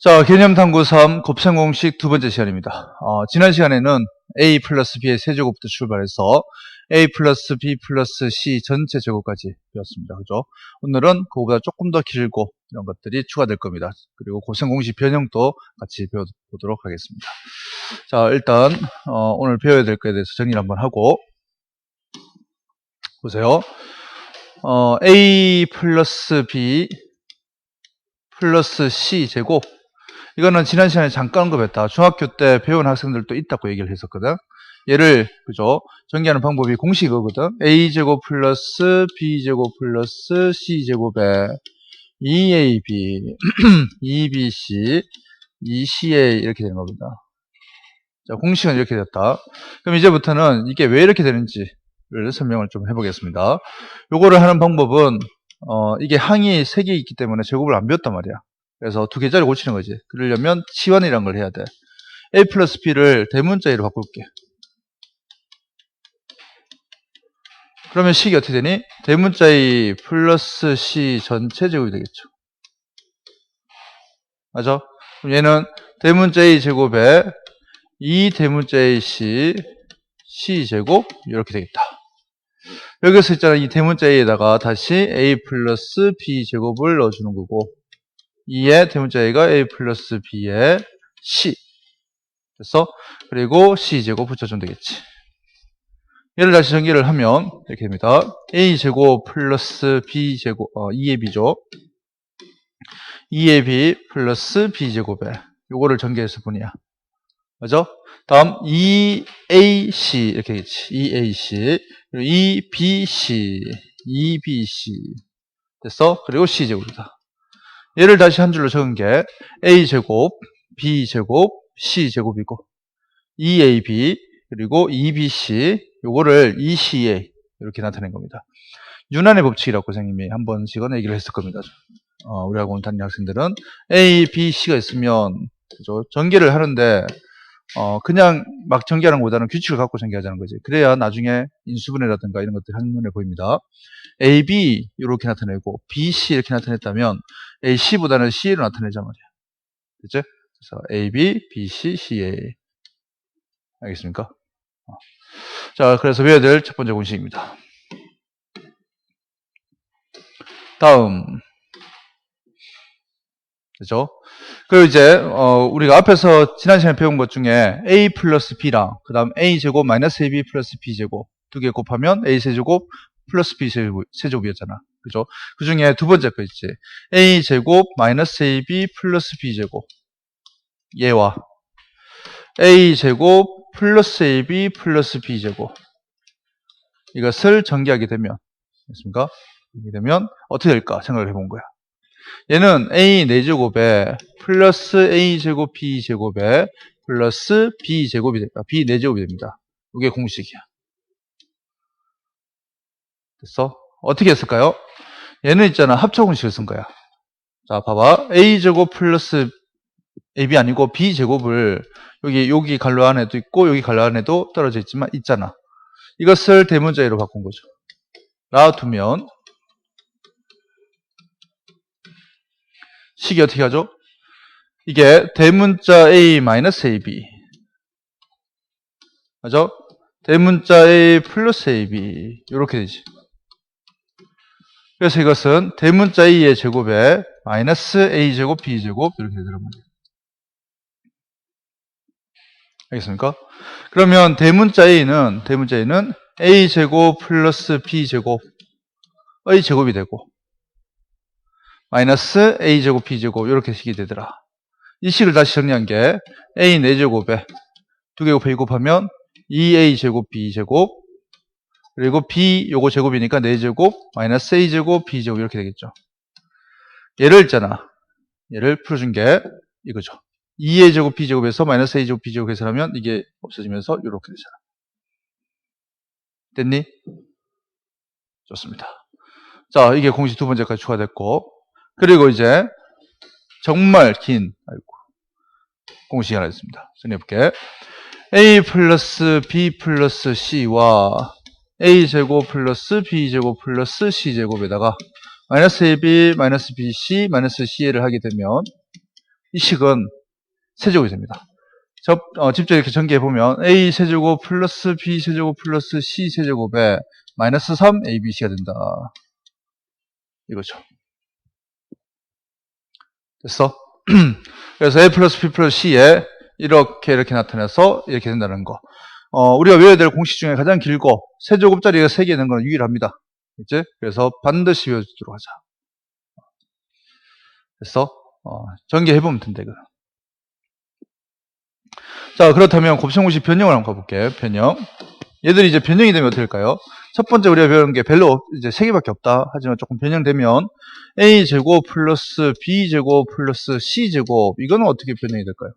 자, 개념 탐구 3 곱셈 공식 두 번째 시간입니다. 어, 지난 시간에는 a 플러스 b의 세제곱부터 출발해서 a 플러스 b 플러스 c 전체 제곱까지 배웠습니다. 그죠? 오늘은 그거보다 조금 더 길고 이런 것들이 추가될 겁니다. 그리고 곱셈 공식 변형도 같이 배워보도록 하겠습니다. 자, 일단 어, 오늘 배워야 될 거에 대해서 정리를 한번 하고 보세요. 어, a 플러스 b 플러스 c 제곱 이거는 지난 시간에 잠깐 언급했다. 중학교 때 배운 학생들도 있다고 얘기를 했었거든. 얘를 그죠? 전개하는 방법이 공식 이거거든. a제곱 플러스 b제곱 플러스 c제곱에 2ab, 2bc, 2ca 이렇게 되는 겁니다. 자, 공식은 이렇게 됐다. 그럼 이제부터는 이게 왜 이렇게 되는지를 설명을 좀 해보겠습니다. 요거를 하는 방법은 어, 이게 항이 3개 있기 때문에 제곱을 안 배웠단 말이야. 그래서 두 개짜리 고치는 거지. 그러려면 치환이라는 걸 해야 돼. a 플러스 b를 대문자 a로 바꿀게. 그러면 식이 어떻게 되니? 대문자 a 플러스 c 전체 제곱이 되겠죠. 맞아? 그럼 얘는 대문자 a 제곱에 2 대문자 a c c 제곱 이렇게 되겠다. 여기서 있잖아 이 대문자 a에다가 다시 a 플러스 b 제곱을 넣어주는 거고 2의 대문자 a가 a 플러스 b의 c. 됐어? 그리고 c제곱 붙여주면 되겠지. 얘를 다시 전개를 하면 이렇게 됩니다. A제곱 플러스 b제곱 어, 2의 b죠. 2의 b 플러스 b제곱에 요거를 전개해서 보니야. 맞죠? 다음 2ac 이렇게 되겠지. 2ac 그리고 2bc 2bc 됐어? 그리고 c제곱이다 얘를 다시 한 줄로 적은 게 a제곱, b제곱, c제곱이고 2ab 그리고 2bc 요거를 2ca 이렇게 나타낸 겁니다. 유난의 법칙이라고 선생님이 한 번씩은 얘기를 했을 겁니다. 어, 우리하고 온 다니는 학생들은 a, b, c가 있으면 그죠? 전개를 하는데 어, 그냥 막 전개하는 것보다는 규칙을 갖고 전개하자는 거지. 그래야 나중에 인수분해라든가 이런 것들이 한눈에 보입니다. A, B 이렇게 나타내고 B, C 이렇게 나타냈다면 A, C보다는 C로 나타내자 말이야. 됐죠? 그래서 A, B, B, C, C, A. 알겠습니까? 어. 자, 그래서 외워야 될 첫 번째 공식입니다. 다음. 그죠? 그리고 이제 어, 우리가 앞에서 지난 시간에 배운 것 중에 a 플러스 b랑 그 다음 a 제곱 마이너스 ab 플러스 b 제곱 두 개 곱하면 a 세제곱 플러스 b 세제곱, 이었잖아 그죠? 그 중에 두 번째 거 있지. a 제곱 마이너스 ab 플러스 b 제곱 얘와 a 제곱 플러스 ab 플러스 b 제곱 이것을 전개하게 되면 됐습니까? 이렇게 되면 어떻게 될까 생각을 해본 거야. 얘는 a 4제곱에 플러스 a제곱 b제곱에 플러스 b제곱이 됩니다. b 4제곱이 됩니다. 이게 공식이야. 됐어? 어떻게 했을까요? 얘는 있잖아. 합차 공식을 쓴 거야. 자, 봐봐. a제곱 플러스 ab 아니고 b제곱을 여기 여기 갈로 안에도 있고 여기 갈로 안에도 떨어져 있지만 있잖아. 이것을 대문자로 바꾼 거죠. 놔두면 식이 어떻게 하죠? 이게 대문자 A-AB 맞죠? 대문자 A 플러스 AB 이렇게 되지. 그래서 이것은 대문자 A의 제곱에 마이너스 A제곱 B제곱 이렇게 되더란 말이에요. 알겠습니까? 그러면 대문자 A는 대문자 A는 A제곱 플러스 B제곱 의 제곱이 되고 마이너스 a제곱 b제곱 이렇게 식이 되더라. 이 식을 다시 정리한 게 a 4제곱에 2개 곱해 2 곱하면 2a제곱 b제곱 그리고 b 요거 제곱이니까 4제곱 마이너스 a제곱 b제곱 이렇게 되겠죠. 얘를 있잖아. 얘를 풀어준 게 이거죠. 2a 제곱 b제곱에서 마이너스 a제곱 b제곱 계산하면 이게 없어지면서 이렇게 되잖아. 됐니? 좋습니다. 자, 이게 공식 두 번째까지 추가됐고 그리고 이제 정말 긴 아이고, 공식이 하나 있습니다. 정리해볼게. a 플러스 b 플러스 c와 a제곱 플러스 b제곱 플러스 c제곱에다가 마이너스 ab 마이너스 bc 마이너스 ca를 하게 되면 이 식은 세제곱이 됩니다. 접, 어, 직접 이렇게 전개해보면 a 세제곱 플러스 b 세제곱 플러스 c 세제곱에 마이너스 3 abc가 된다. 이거죠. 됐어? 그래서 a 플러스 b 플러스 c에 이렇게 이렇게 나타내서 이렇게 된다는 거. 어, 우리가 외워야 될 공식 중에 가장 길고 세제곱짜리가 3개 있는 건 유일합니다. 이제 그래서 반드시 외워주도록 하자. 됐어? 어, 전개해보면 된다, 이거. 자, 그렇다면 곱셈공식 변형을 한번 가볼게요. 변형. 얘들이 이제 변형이 되면 어떻게 될까요? 첫 번째 우리가 배우는 게 별로 없- 이제 세 개밖에 없다. 하지만 조금 변형되면 a 제곱 플러스 b 제곱 플러스 c 제곱 이거는 어떻게 변형이 될까요?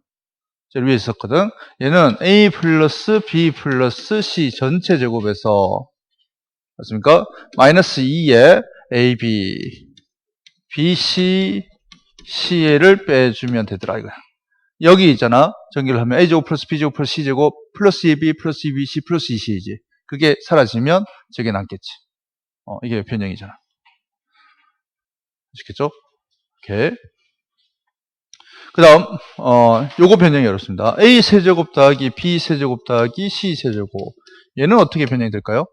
저 위에 있었거든. 얘는 a 플러스 b 플러스 c 전체 제곱에서 맞습니까? 마이너스 2에 ab, bc, ca를 빼주면 되더라 이거야. 여기 있잖아. 전개를 하면 a제곱 플러스 b제곱 플러스 c제곱 플러스 2b 플러스 2bc 플러스 2c이지. 그게 사라지면 저게 남겠지. 어, 이게 변형이잖아. 아시겠죠? 오케이. 그 다음, 어, 요거 변형이 어렵습니다. a 세제곱 더하기 b 세제곱 더하기 c 세제곱. 얘는 어떻게 변형이 될까요?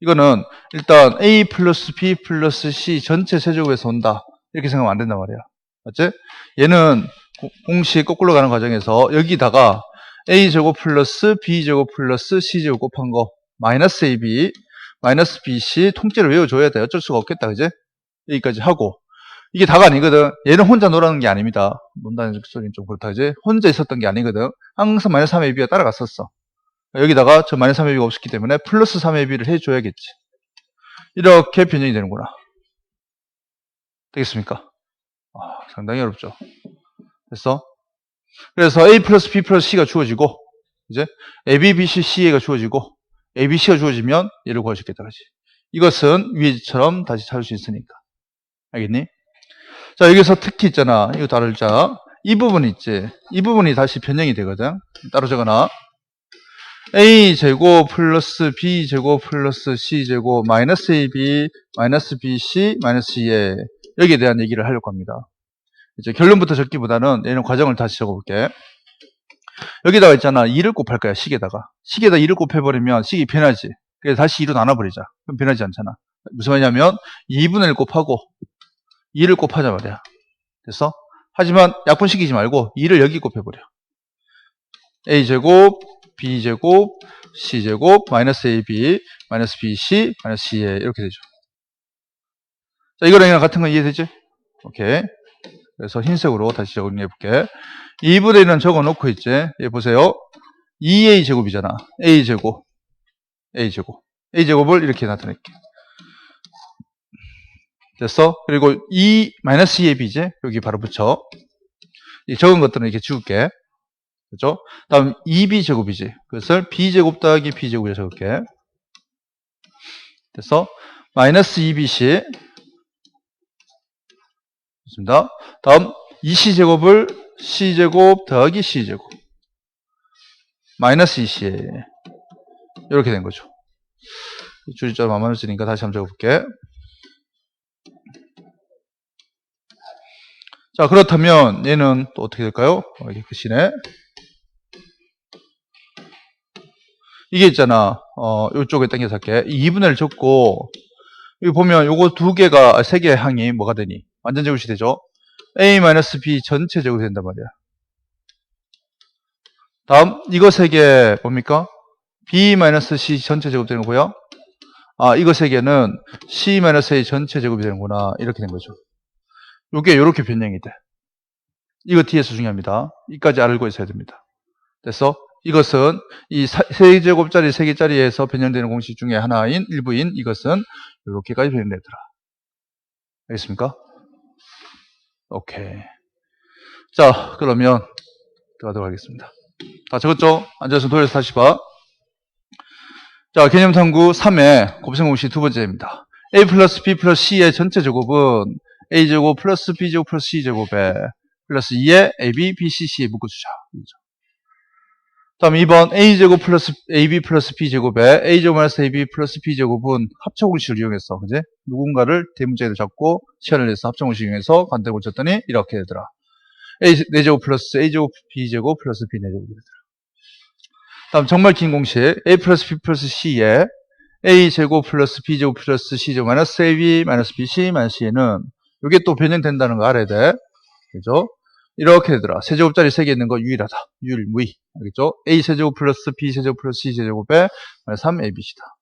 이거는 일단 a 플러스 b 플러스 c 전체 세제곱에서 온다. 이렇게 생각하면 안 된단 말이야. 맞지? 얘는 고- 공식 거꾸로 가는 과정에서 여기다가 a제곱 플러스 b제곱 플러스 c제곱 곱한 거 마이너스 ab 마이너스 bc 통째로 외워줘야 돼. 어쩔 수가 없겠다. 그지? 여기까지 하고 이게 다가 아니거든. 얘는 혼자 놀아는 게 아닙니다. 논다는 소리는 좀 그렇다. 이제 혼자 있었던 게 아니거든. 항상 마이너스 3ab가 따라갔었어. 여기다가 저 마이너스 3ab가 없었기 때문에 플러스 3ab를 해줘야겠지. 이렇게 변형이 되는구나. 되겠습니까? 아, 상당히 어렵죠. 됐어? 그래서 A 플러스 B 플러스 C가 주어지고, 이제 AB, BC, CA가 주어지고, ABC가 주어지면 얘를 구할 수 있겠다. 그지 이것은 위에처럼 다시 찾을 수 있으니까. 알겠니? 자, 여기서 특히 있잖아. 이거 다룰자. 이 부분 있지. 이 부분이 다시 변형이 되거든. 따로 적어놔. a제곱 플러스 b제곱 플러스 c제곱 마이너스 ab 마이너스 bc 마이너스 2에 여기에 대한 얘기를 하려고 합니다. 이제 결론부터 적기보다는 얘는 과정을 다시 적어볼게. 여기다가 있잖아. 2를 곱할 거야. 식에다가. 식에다 2를 곱해버리면 식이 변하지. 그래서 다시 2로 나눠버리자. 그럼 변하지 않잖아. 무슨 말이냐면 2분의 1 곱하고 2를 곱하자 말이야. 됐어? 하지만 약분시키지 말고 2를 여기 곱해버려. a제곱 b제곱 c제곱 마이너스 ab 마이너스 bc 마이너스 ca 이렇게 되죠. 자 이거랑 같은 거 이해되지? 오케이. 그래서 흰색으로 다시 정리해 볼게. 2분의 1은 적어 놓고 있지. 얘 보세요. 2a 제곱이잖아. a 제곱 a 제곱 a 제곱을 이렇게 나타낼게. 됐어? 그리고 2 마이너스 2ab이지. 여기 바로 붙여. 이 적은 것들은 이렇게 지울게. 그죠? 다음 2b 제곱이지. 그것을 b 제곱 더하기 b 제곱에 적을게. 됐어? 마이너스 2bc. 좋습니다. 다음 2c 제곱을 c 제곱 더하기 c 제곱. 마이너스 2c. 이렇게 된 거죠. 줄이 좀안 맞으니까 다시 한번 적어볼게. 자, 그렇다면 얘는 또 어떻게 될까요? 어, 이게 끝이네. 이게 있잖아. 어, 요쪽에 당겨서 할게. 2분의 1 적고, 여기 보면 요거 두 개가, 세 개의 항이 뭐가 되니? 완전 제곱이 되죠? A-B 전체 제곱이 된단 말이야. 다음, 이거 세 개 뭡니까? B-C 전체 제곱 되는 거고요. 아, 이거 세 개는 C-A 전체 제곱이 되는구나. 이렇게 된 거죠. 요게 요렇게 변형이 돼. 이거 뒤에서 중요합니다. 이까지 알고 있어야 됩니다. 됐어? 이것은 이 세 제곱짜리 세 개짜리에서 변형되는 공식 중에 하나인 일부인 이것은 이렇게까지 변형되더라. 알겠습니까? 오케이. 자, 그러면 들어가도록 하겠습니다. 다 적었죠? 앉아서 돌려서 다시 봐. 자, 개념 탐구 3의 곱셈 공식 두 번째입니다. a 플러스 b 플러스 c의 전체 제곱은 a제곱 플러스 b제곱 플러스 c제곱에 플러스 2에 ab, bc, c에 묶어주자. 다음 2번 a제곱 플러스 ab 플러스 b제곱에 a제곱 마이너스 ab 플러스 b제곱은 합쳐공식을 이용해서 그제 누군가를 대문자에도 잡고 시간을 내서 합쳐공식을 이용해서 간단히 고쳤더니 이렇게 되더라. A 4제곱 플러스 A제곱 B제곱 플러스 B 4제곱이 되더라. 다음 정말 긴 공식 A 플러스 B 플러스 C에 A제곱 플러스 B제곱 플러스 C제곱 마이너스 AB 마이너스 BC 마이너스 C에는 이게 또 변형된다는 거 알아야 돼. 그죠? 이렇게 되더라. 세제곱짜리 3개 있는 거 유일하다. 유일무이. 알겠죠? A 세제곱 플러스 B 세제곱 플러스 C 세제곱에 3ABC다.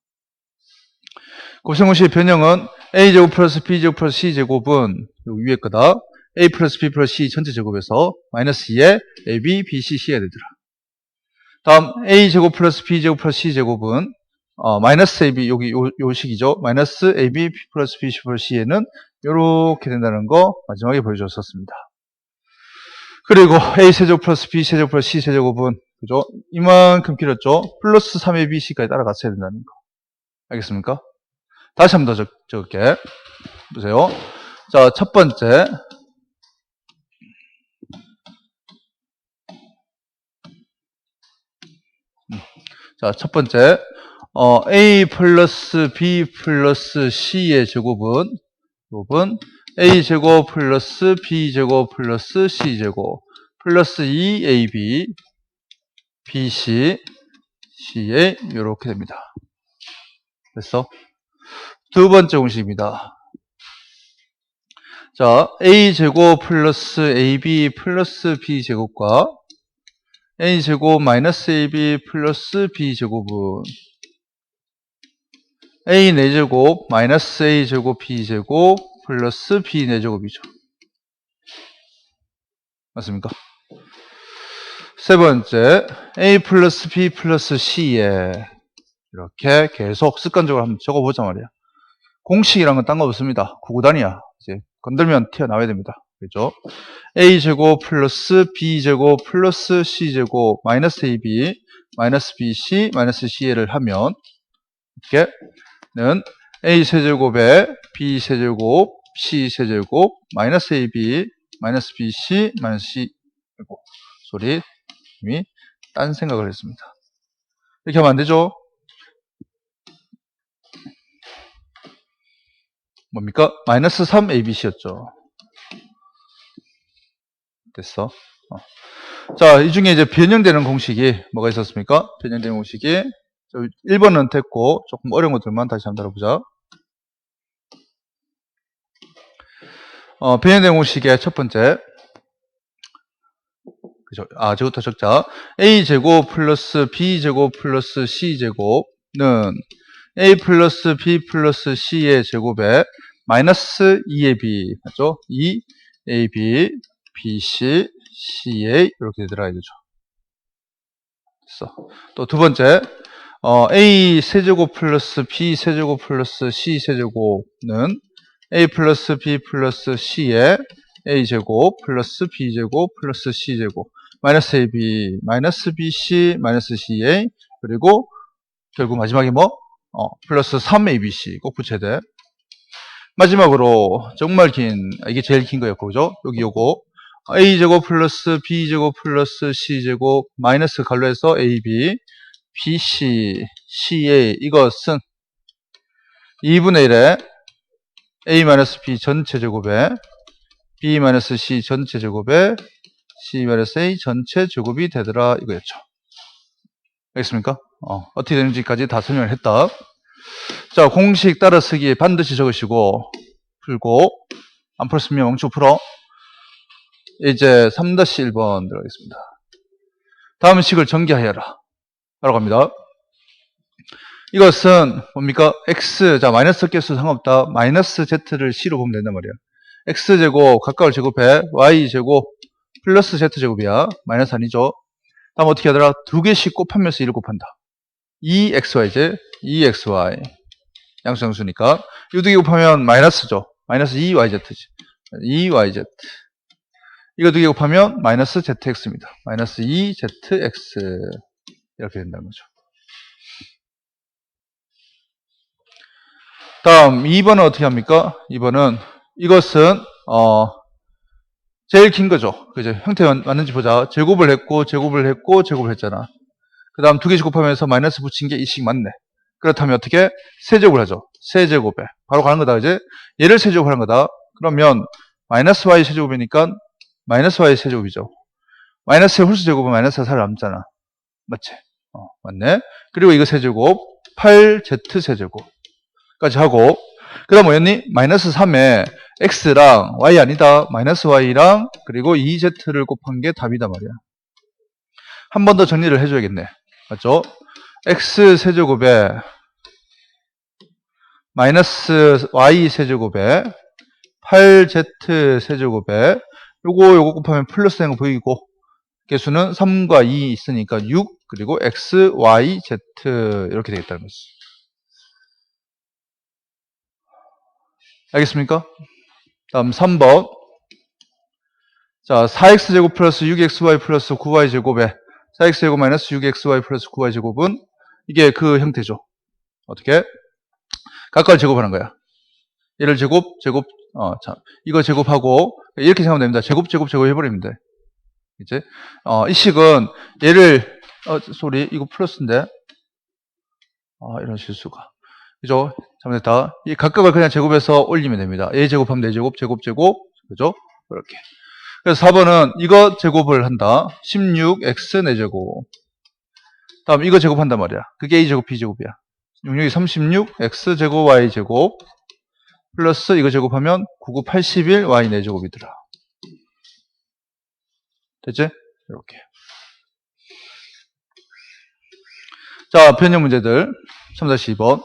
곱셈공식의 변형은 A제곱 플러스 B제곱 플러스 C제곱은 요 위에 거다. A 플러스 B 플러스 C 전체 제곱에서 마이너스 2에 AB, BC, C가 되더라. 다음 A제곱 플러스 B제곱 플러스 C제곱은 어, 마이너스 AB 여기 요, 요 식이죠. 마이너스 AB 플러스 BC 플러스 C에는 이렇게 된다는 거 마지막에 보여줬었습니다. 그리고 A 세제곱 플러스 B 세제곱 플러스 C 세제곱은 그죠? 이만큼 길었죠? 플러스 3의 BC까지 따라갔어야 된다는 거. 알겠습니까? 다시 한 번 더 적을게. 보세요. 자, 첫 번째. 음. 자, 첫 번째. 어, A 플러스 B 플러스 C의 제곱은, 제 곱은 A제곱 플러스 B제곱 플러스 C제곱 플러스 2AB BC C에 이렇게 됩니다. 됐어? 두 번째 공식입니다. 자, A제곱 플러스 AB 플러스 B제곱과 A제곱 마이너스 AB 플러스 B제곱은 A 4제곱 마이너스 A제곱 B제곱 플러스 B 4제곱이죠. 맞습니까? 세 번째, A 플러스 B 플러스 C에 이렇게 계속 습관적으로 한번 적어보자 말이야. 공식이란 건 딴 거 없습니다. 구구단이야. 이제 건들면 튀어나와야 됩니다. 그죠? A제곱 플러스 B제곱 플러스 C제곱 마이너스 AB 마이너스 BC 마이너스 CA를 하면 이렇게 는 A세제곱에 B세제곱 C세제곱 마이너스 AB 마이너스 BC 마이너스 C제곱 소리 이미 딴 생각을 했습니다. 이렇게 하면 안 되죠? 뭡니까? 마이너스 3ABC였죠. 됐어. 어. 자, 이 중에 이제 변형되는 공식이 뭐가 있었습니까? 변형되는 공식이 1번은 됐고 조금 어려운 것들만 다시 한번 다뤄보자. 어, 변형된 공식의 첫 번째? 아, 저부터 적자. a제곱 플러스 b제곱 플러스 c제곱은 a 플러스 b 플러스 c의 제곱에 마이너스 2ab 맞죠? 2ab bc ca 이렇게 들어가야 되죠. 됐어. 또 두 번째 어, a 세제곱 플러스 b 세제곱 플러스 c 세제곱은 a 플러스 b 플러스 c의 a제곱 플러스 b제곱 플러스 c제곱 마이너스 ab 마이너스 bc 마이너스 ca 그리고 결국 마지막에 뭐? 어, 플러스 3abc 꼭 붙여야 돼. 마지막으로 정말 긴 아, 이게 제일 긴 거예요. 그죠? 여기 요거 a제곱 플러스 b제곱 플러스 c제곱 마이너스 갈로에서 ab bc ca 이것은 2분의 1에 a-b 전체 제곱에 b-c 전체 제곱에 c-a 전체 제곱이 되더라 이거였죠. 알겠습니까? 어, 어떻게 되는지까지 다 설명을 했다. 자, 공식 따라 쓰기 반드시 적으시고 풀고 안 풀었으면 멈추 풀어. 이제 3-1번 들어가겠습니다. 다음 식을 전개하여라. 바로 갑니다. 이것은 뭡니까? x, 자, 마이너스 개수 상관없다. 마이너스 z를 c로 보면 된단 말이야. x제곱, 가까울 제곱해. y제곱, 플러스 z제곱이야. 마이너스 아니죠? 다음 어떻게 하더라? 두 개씩 곱하면서 1을 곱한다. 2xy제, 2xy. 양수양수니까. 이 두 개 곱하면 마이너스죠. 마이너스 2yz지. 2yz. 이거 두 개 곱하면 마이너스 zx입니다. 마이너스 2zx. 이렇게 된다는 거죠. 다음 2번은 어떻게 합니까? 2번은 이것은 어 제일 긴 거죠. 그죠? 형태 맞는지 보자. 제곱을 했고 제곱을 했고 제곱을 했잖아. 그 다음 두 개씩 곱하면서 마이너스 붙인 게 이식 맞네. 그렇다면 어떻게? 세제곱을 하죠. 세제곱에. 바로 가는 거다. 이제 얘를 세제곱하는 거다. 그러면 마이너스 y 세제곱이니까 마이너스 y 세제곱이죠. 마이너스의 홀수 제곱은 마이너스가 살 남잖아. 맞지? 어, 맞네. 그리고 이거 세제곱 8z 세제곱까지 하고 그 다음 뭐였니? 마이너스 3에 x랑 y 아니다. 마이너스 y랑 그리고 2z를 곱한 게 답이다 말이야. 한 번 더 정리를 해줘야겠네. 맞죠? x 세제곱에 마이너스 y 세제곱에 8z 세제곱에 요거 요거 곱하면 플러스 된거 보이고 개수는 3과 2 있으니까 6 그리고 x, y, z 이렇게 되겠다는 거지. 알겠습니까? 다음 3번 자 4x제곱 플러스 6xy 플러스 9y제곱에 4x제곱 마이너스 6xy 플러스 9y제곱은 이게 그 형태죠. 어떻게? 각각을 제곱하는 거야. 얘를 제곱, 제곱, 어, 자, 이거 제곱하고 이렇게 생각하면 됩니다. 제곱, 제곱, 제곱 해버리면 돼. 이제 어, 이 식은 얘를 어, 소리 이거 플러스인데 아, 이런 실수가 그죠? 잘못했다. 이 각각을 그냥 제곱해서 올리면 됩니다. a 제곱하면 4제곱, 제곱, 제곱 그죠? 이렇게 그래서 4번은 이거 제곱을 한다. 16x 4제곱 다음 이거 제곱한단 말이야. 그게 a제곱, b제곱이야. 66이 36, x제곱, y제곱 플러스 이거 제곱하면 99, 81, y 4제곱이더라. 됐지? 이렇게. 자, 변형 문제들. 3-2번.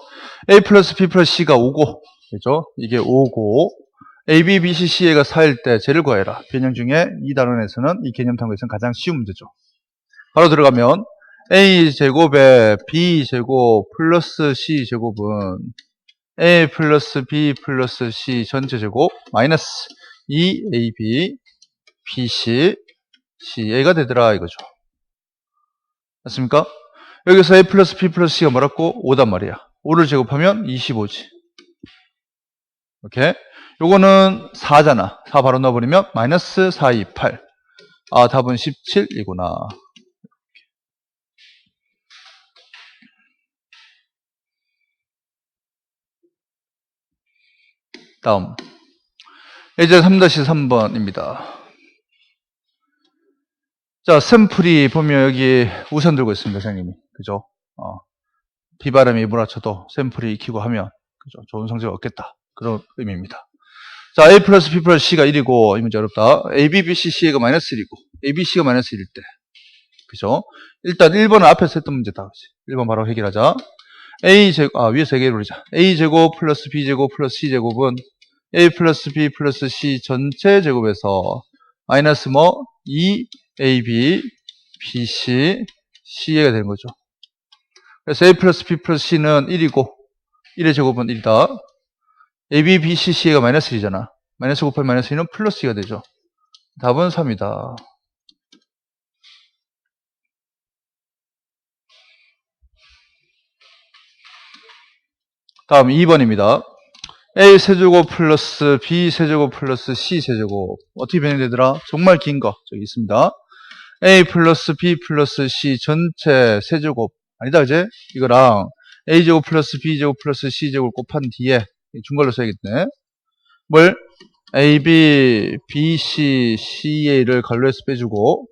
A 플러스 B 플러스 C가 5고, 그죠? 이게 5고, A, B, B, C, C가 4일 때 쟤를 구해라. 변형 중에 이 단원에서는 이 개념 탐구에서는 가장 쉬운 문제죠. 바로 들어가면 A 제곱에 B 제곱 플러스 C 제곱은 A 플러스 B 플러스 C 전체 제곱 마이너스 2AB BC CA가 되더라 이거죠. 맞습니까? 여기서 A 플러스 B 플러스 C가 뭐라고? 5단 말이야. 5를 제곱하면 25지. 오케이? 요거는 4잖아. 4 바로 넣어버리면 마이너스 4, 2, 8. 아, 답은 17이구나. 다음. 예제 3-3번입니다. 자, 샘플이 보면 여기 우선 들고 있습니다, 선생님이. 그죠? 어, 비바람이 몰아쳐도 샘플이 익히고 하면, 그죠? 좋은 성적을 얻겠다. 그런 의미입니다. 자, A 플러스 B 플러스 C가 1이고, 이 문제 어렵다. A, B, B, C, C가 마이너스 1이고, A, B, C가 마이너스 1일 때. 그죠? 일단 1번은 앞에서 했던 문제다. 그치? 1번 바로 해결하자. A 제곱, 아, 위에서 해결해 보자. A 제곱 플러스 B 제곱 플러스 C 제곱은 A 플러스 B 플러스 C 전체 제곱에서 마이너스 뭐? 2 A, B, B, C, C가 되는 거죠. 그래서 A 플러스 B 플러스 C는 1이고 1의 제곱은 1이다. A, B, B, C, C가 마이너스 1이잖아. 마이너스 곱하기 마이너스 2는 플러스 2가 되죠. 답은 3이다. 다음 2번입니다. A 세제곱 플러스 B 세제곱 플러스 C 세제곱 어떻게 변형되더라? 정말 긴 거 저기 있습니다. A 플러스 B 플러스 C 전체 세제곱. 아니다 그제? 이거랑 A제곱 플러스 B제곱 플러스 C제곱 곱한 뒤에 준 걸로 써야겠네. 뭘? AB, BC, CA를 갈로에서 빼주고.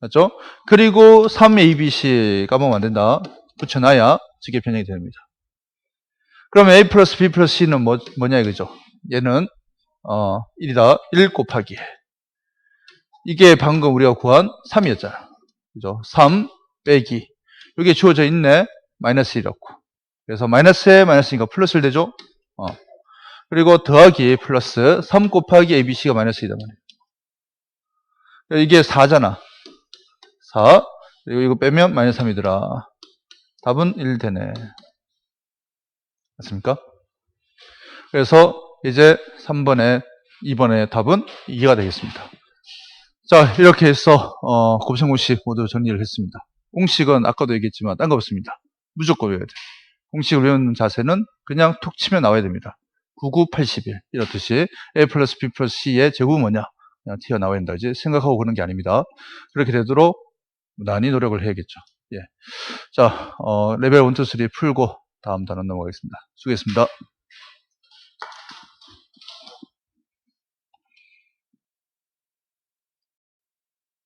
맞죠? 그리고 3ABC 까먹으면 안 된다. 붙여놔야 저게 변형이 됩니다. 그러면 A 플러스 B 플러스 C는 뭐, 뭐냐 이거죠? 얘는 어 1이다. 1 곱하기 이게 방금 우리가 구한 3이었잖아. 그죠? 3 빼기. 여기에 주어져 있네. 마이너스 1이었고. 그래서 마이너스에 마이너스니까 플러스를 되죠? 어. 그리고 더하기 플러스 3 곱하기 ABC가 마이너스 2다 말이에요. 이게 4잖아. 4. 그리고 이거 빼면 마이너스 3이더라. 답은 1 되네. 맞습니까? 그래서 이제 3번에 2번의 답은 2가 되겠습니다. 자, 이렇게 해서 어, 곱셈 공식 모두 정리를 했습니다. 공식은 아까도 얘기했지만 딴 거 없습니다. 무조건 외워야 돼. 공식을 외우는 자세는 그냥 툭 치면 나와야 됩니다. 9981 이렇듯이 A 플러스 B 플러스 C의 제곱은 뭐냐 그냥 튀어나와야 된다 이제 생각하고 그런 게 아닙니다. 그렇게 되도록 많이 노력을 해야겠죠. 예. 자, 어, 레벨 1, 2, 3 풀고 다음 단원 넘어가겠습니다. 수고했습니다.